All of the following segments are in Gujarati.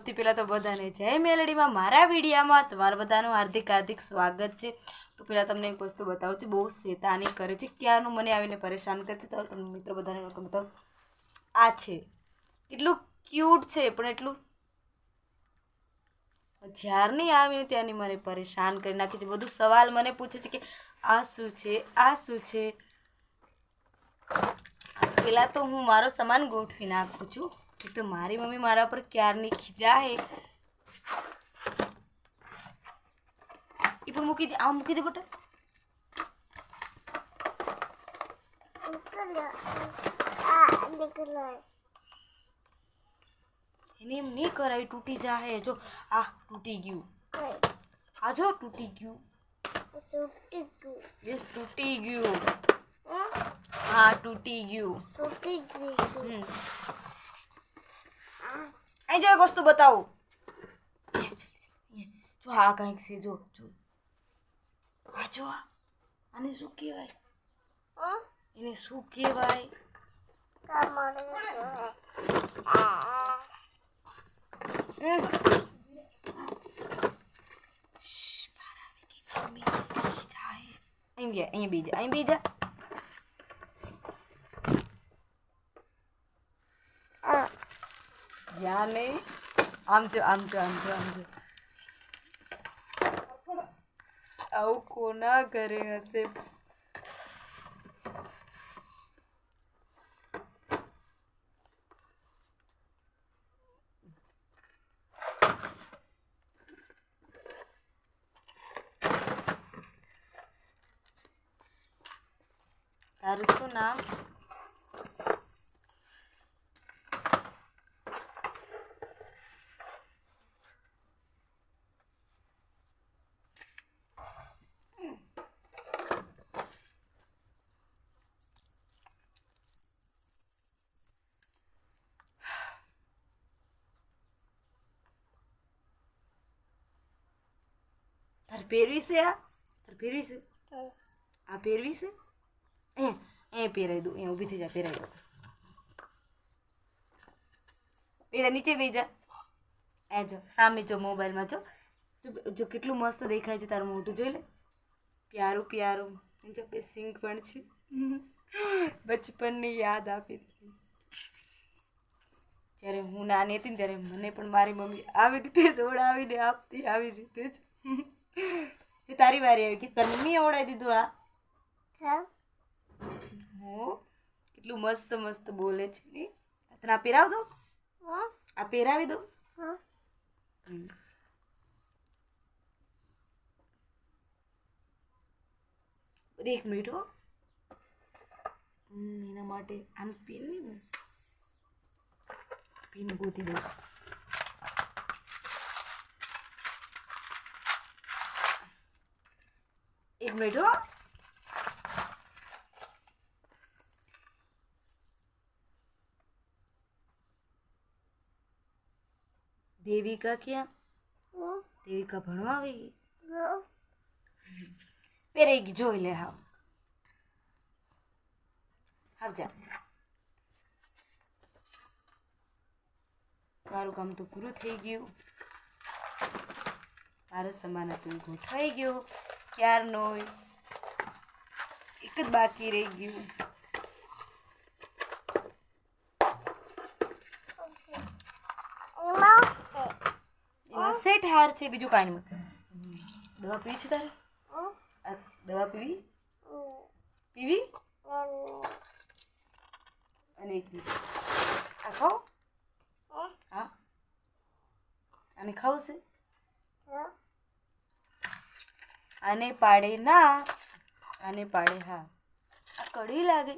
સૌથી પહેલાં તો બધાને જય મેલડીમાં મારા વિડીયામાં તમારા બધાનું હાર્દિક હાર્દિક સ્વાગત છે. તો પહેલાં તમને એક વસ્તુ બતાવું છું, બહુ શેતાની કરે છે, ક્યારનું મને આવીને પરેશાન કરે છે, તો તમને મિત્રો બધાને મતલબ આ છે એટલું ક્યુટ છે, પણ એટલું જ્યારની આવીને ત્યાંની મને પરેશાન કરી નાખી છે. બધું સવાલ મને પૂછે છે કે આ શું છે, આ શું છે? પહેલાં તો હું મારો સામાન ગોઠવી નાખું છું. એક તો મારી મમ્મી મારા પર ક્યારની ખીજાય એ પણ મૂકી દે આ મૂકી દે બટા એને એમ નહીં કરાય તૂટી જાય જો આ તૂટી ગયું આ જો તૂટી ગયું યસ તૂટી ગયું હા તૂટી ગયું હમ અહીં જો એક વસ્તુ બતાવું. જો આ કંઈક છે જો જો. આ જો આને શું કહેવાય? એને શું કહેવાય. અહીં બે અહીં બીજા અહીં બીજા. યા નહીં આમ જો આમ જો આમ જો આમ જો આવું કોના ઘરે તારું પહેરવી છે આ? તાર પહેરવી છે? આ પહેરવી છે? એ એ પહેરાવી દઉં એ ઊભી થઈ જા પહેરાવી દઉં. બેજા નીચે બેજા એ જો સામે જો મોબાઈલમાં જો. જો- જો કેટલું મસ્ત દેખાય છે તારું મોઢું જોઈ લે. પ્યારું પ્યારું. જો બે સિંગ પણ છે. બચપનની યાદ આપી દીધી. જ્યારે હું નાની હતી ને ત્યારે મને પણ મારી મમ્મી આવી રીતે દોડાવીને આપતી આવી રીતે જ. એ તારી વારી આવી કે મમ્મીએ ઓડાવી દીધું આ. હો. કેટલું મસ્ત મસ્ત બોલે છે ને. તને આ પહેરાવ દઉં? આ પહેરાવી દો એક મિનિટ હો. એના માટે આમ પેન પીન ગોતી પેન ગોતી દો એક મિનિટ હો દેવિકા ક્યાં દેવિકા ભણવા આવી ગઈ પહેરાઈ ગઈ જોઈ લે હાવ હાવ જા મારું કામ તો પૂરું થઈ ગયું મારો સામાન હતું ગોઠવાઈ ગયો ક્યારનો એક જ બાકી રહી ગયું. એમાં સેટ હાર છે બીજું કાંઈ નહીં. દવા પીવી છે તારે? દવા પીવી? પીવી? અને એક આ ખાવ હા? અને ખાવું છે? આને પાડે ના આને પાડે હા. આ કડવી લાગે.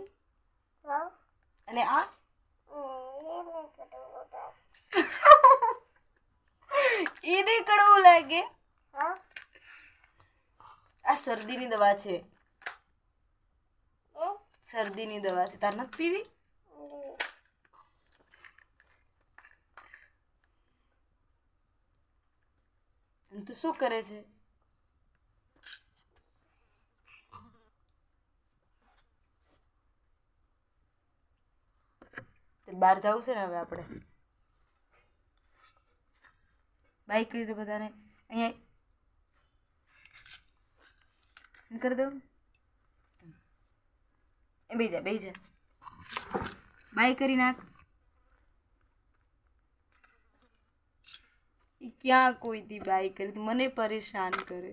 અને આ? એને કડવું લાગે. આ શરદીની દવા છે. શરદીની દવા છે. તાર નથી પીવી? તું શું કરે છે? બહાર જવું છે ને હવે આપણે? બાઈક લીધું બધાને. અહીંયા કરી દઉં? એ બે જા બે જા. બાય કરી નાખ. ક્યાં કોઈથી બાય કરી? મને પરેશાન કરે.